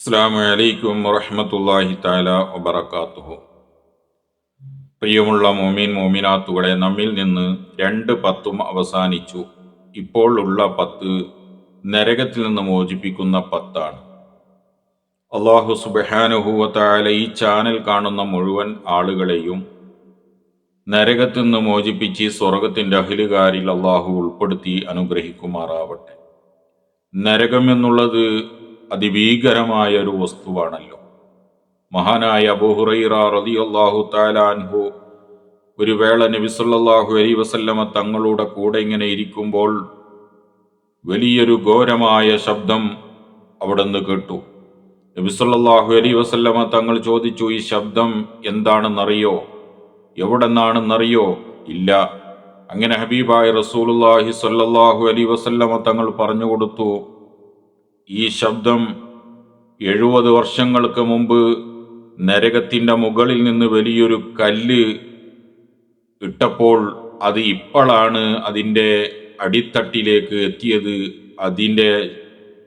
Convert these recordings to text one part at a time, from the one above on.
അസ്സാം വലൈക്കും വറഹമത്തല്ലാഹി താല വബർക്കാത്തുഹു പ്രിയമുള്ള മോമീൻ മോമിനാത്തുകളെ നമ്മിൽ നിന്ന് രണ്ട് പത്തും അവസാനിച്ചു. ഇപ്പോൾ ഉള്ള പത്ത് നരകത്തിൽ നിന്ന് മോചിപ്പിക്കുന്ന പത്താണ്. അള്ളാഹു സുബഹാനുഹൂവത്തായ ഈ ചാനൽ കാണുന്ന മുഴുവൻ ആളുകളെയും നരകത്തിൽ നിന്ന് മോചിപ്പിച്ച് സ്വർഗത്തിന്റെ അഹിലുകാരിൽ അള്ളാഹു ഉൾപ്പെടുത്തി അനുഗ്രഹിക്കുമാറാവട്ടെ. നരകം എന്നുള്ളത് അതിഭീകരമായ ഒരു വസ്തുവാണല്ലോ. മഹാനായ അബൂഹുറൈറ റളിയല്ലാഹു താലാൻഹു ഒരു വേള നബിസല്ലാഹു അലൈ വസല്ലമ തങ്ങളുടെ കൂടെ ഇങ്ങനെ ഇരിക്കുമ്പോൾ വലിയൊരു ഘോരമായ ശബ്ദം അവിടെ നിന്ന് കേട്ടു നബിസല്ലാഹു അലൈ വസല്ലമ തങ്ങൾ ചോദിച്ചു ഈ ശബ്ദം എന്താണെന്നറിയോ? എവിടെ നിന്നാണെന്നറിയോ ഇല്ല. അങ്ങനെ ഹബീബായ റസൂലുല്ലാഹി സല്ലാഹു അലൈ വസല്ലമ തങ്ങൾ പറഞ്ഞു കൊടുത്തു ഈ ശബ്ദം എഴുപത് വർഷങ്ങൾക്ക് മുമ്പ് നരകത്തിന്റെ മുകളിൽ നിന്ന് വലിയൊരു കല്ല് ഇട്ടപ്പോൾ അത് ഇപ്പോഴാണ് അതിന്റെ അടിത്തട്ടിലേക്ക് എത്തിയത്. അതിന്റെ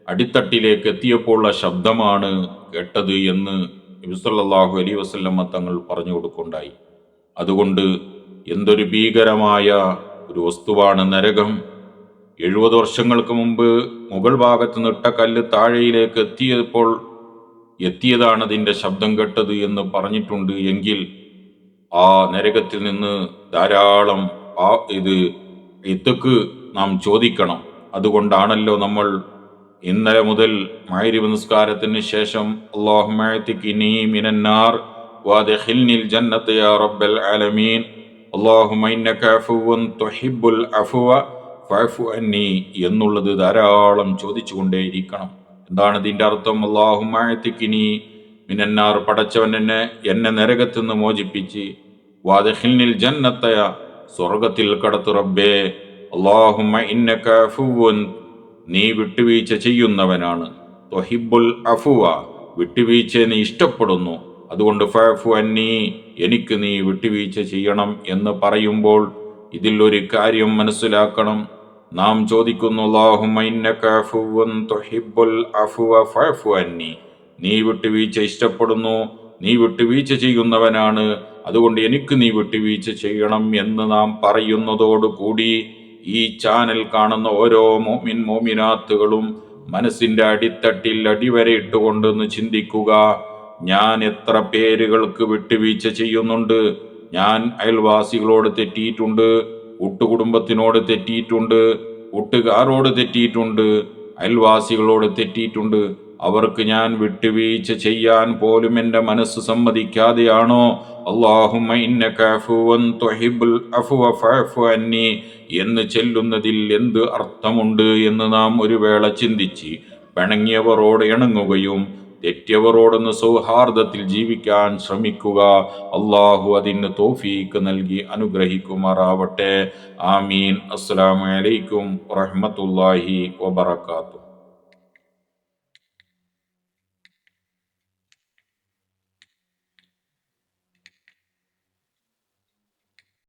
അടിത്തട്ടിലേക്ക് എത്തിയപ്പോഴുള്ള ശബ്ദമാണ് കേട്ടത് എന്ന് നബിസല്ലാഹു അലി വസ്ല്ലമ്മ തങ്ങൾ പറഞ്ഞു കൊടുക്കുണ്ടായി അതുകൊണ്ട് എന്തൊരു ഭീകരമായ ഒരു വസ്തുവാണ് നരകം. എഴുപത് വർഷങ്ങൾക്ക് മുമ്പ് മുകൾ ഭാഗത്ത് നിട്ട കല്ല് താഴെയിലേക്ക് എത്തിയപ്പോൾ എത്തിയതാണ് അതിന്റെ ശബ്ദം കേട്ടത് എന്ന് പറഞ്ഞിട്ടുണ്ട് എങ്കിൽ ആ നരകത്തിൽ നിന്ന് ധാരാളം ആ ഇത് ഇത്തക്ക് നാം ചോദിക്കണം. അതുകൊണ്ടാണല്ലോ നമ്മൾ ഇന്നലെ മുതൽ മായിരിവ് നിസ്കാരത്തിന് ശേഷം വാദഖിൽനിൽ ജന്നത്ത് യാ റബ്ബൽ ആലമീൻ. അഫുവ ഫഅഫു അന്നി എന്നുള്ളത് ധാരാളം ചോദിച്ചുകൊണ്ടേയിരിക്കണം. എന്താണ് ഇതിന്റെ അർത്ഥം? അള്ളാഹുമായത്തിക്കിനി മിനന്നാർ പടച്ചവൻ എന്നെ എന്നെ നരകത്തു നിന്ന് മോചിപ്പിച്ച്. വാദഹിൽനിൽ ജന്നത്തയ സ്വർഗത്തിൽ കടത്തു റബ്ബേ. അള്ളാഹു ഇന്നക അഫുവൻ നീ വിട്ടുവീഴ്ച ചെയ്യുന്നവനാണ്. തൊഹിബുൽ അഫുവ വിട്ടുവീഴ്ച നീ ഇഷ്ടപ്പെടുന്നു. അതുകൊണ്ട് ഫാഫു അന്നി എനിക്ക് നീ വിട്ടുവീഴ്ച ചെയ്യണം എന്ന് പറയുമ്പോൾ ഇതിൽ ഒരു കാര്യം മനസ്സിലാക്കണം. നാം ചോദിക്കുന്നു നീ വിട്ടുവീഴ്ച ഇഷ്ടപ്പെടുന്നു. നീ വിട്ടുവീഴ്ച ചെയ്യുന്നവനാണ്. അതുകൊണ്ട് എനിക്ക് നീ വിട്ടുവീഴ്ച ചെയ്യണം എന്ന് നാം പറയുന്നതോടുകൂടി ഈ ചാനൽ കാണുന്ന ഓരോ മോമിൻ മോമിനാത്തുകളും മനസ്സിന്റെ അടിത്തട്ടിൽ അടിവരെ ഇട്ടുകൊണ്ടെന്ന് ചിന്തിക്കുക. ഞാൻ എത്ര പേരുകൾക്ക് വിട്ടുവീഴ്ച ചെയ്യുന്നുണ്ട്? ഞാൻ അയൽവാസികളോട് തെറ്റിയിട്ടുണ്ട് കൂട്ടുകുടുംബത്തിനോട് തെറ്റിയിട്ടുണ്ട് കൂട്ടുകാരോട് തെറ്റിയിട്ടുണ്ട് അയൽവാസികളോട് തെറ്റിയിട്ടുണ്ട്. അവർക്ക് ഞാൻ വിട്ടുവീഴ്ച ചെയ്യാൻ പോലും എന്റെ മനസ്സ് സമ്മതിക്കാതെയാണോ? അള്ളാഹുമ്മ അന്നി. എന്ന് ചെല്ലുന്നതിൽ എന്ത് അർത്ഥമുണ്ട് എന്ന് നാം ഒരു വേള ചിന്തിച്ച് പിണങ്ങിയവരോട് ഇണങ്ങുകയും തെറ്റിയവരോടൊന്ന് സൗഹാർദ്ദത്തിൽ ജീവിക്കാൻ ശ്രമിക്കുക. അള്ളാഹു അതിന് തോഫീക്ക് നൽകി അനുഗ്രഹിക്കുമാറാവട്ടെ. ആമീൻ. അസ്സലാമലൈക്കും വറഹമത്തല്ലാഹി വബർക്കാത്തു